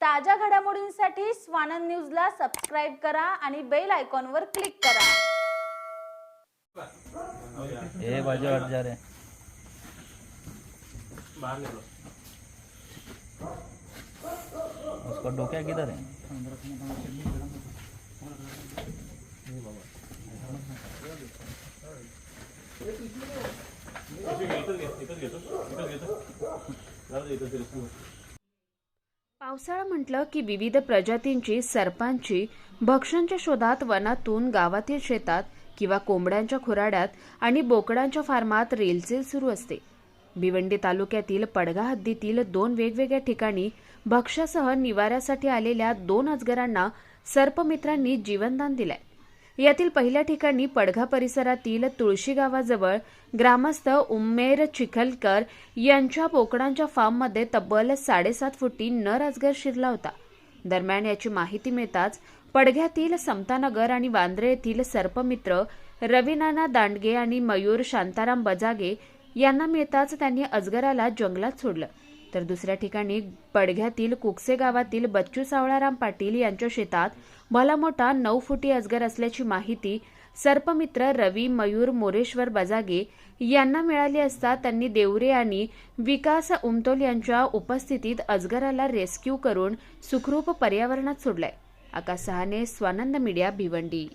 ताज्या घडामोडींसाठी स्वानंद न्यूजला सबस्क्राईब करा आणि बेल आयकॉनवर क्लिक करा. ए बाजू हट जा रे बाहर निकलो उसका डोक्या किधर है? इथं घेतो इथंच घेतो इथंच घेतो जाऊ दे पावसाळा म्हटलं की विविध प्रजातींची सर्पांची भक्ष्यांच्या शोधात वनातून गावातील शेतात किंवा कोंबड्यांच्या खुराड्यात आणि बोकडांच्या फार्मात रेलचेल सुरू असते. भिवंडी तालुक्यातील पडगा हद्दीतील दोन वेगवेगळ्या ठिकाणी भक्ष्यासह निवाऱ्यासाठी आलेल्या दोन अजगरांना सर्पमित्रांनी जीवनदान दिलंय. यातील पहिल्या ठिकाणी पडघा परिसरातील तुळशी गावाजवळ ग्रामस्थ उमेर चिखलकर यांच्या बोकडांच्या फार्ममध्ये तब्बल साडेसात फुटी नर अजगर शिरला होता. दरम्यान याची माहिती मिळताच पडघ्यातील समतानगर आणि वांद्रे येथील सर्पमित्र रवीनाना दांडगे आणि मयूर शांताराम बजागे यांना मिळताच त्यांनी अजगराला जंगलात सोडलं. तर दुसऱ्या ठिकाणी पडघ्यातील कुकसे गावातील बच्चू सावळाराम पाटील यांच्या शेतात भला मोठा नऊ फुटी अजगर असल्याची माहिती सर्पमित्र रवी मयूर मोरेश्वर बजागे यांना मिळाली असता त्यांनी देवरे आणि विकास उमतोल यांच्या उपस्थितीत अजगराला रेस्क्यू करून सुखरूप पर्यावरणात सोडलाय. आकाश सहाने स्वानंद मीडिया भिवंडी.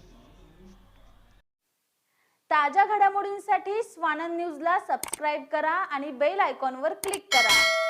ताज्या घडामोडींसाठी स्वानंद न्यूजला सबस्क्राईब करा आणि बेल आयकॉनवर क्लिक करा.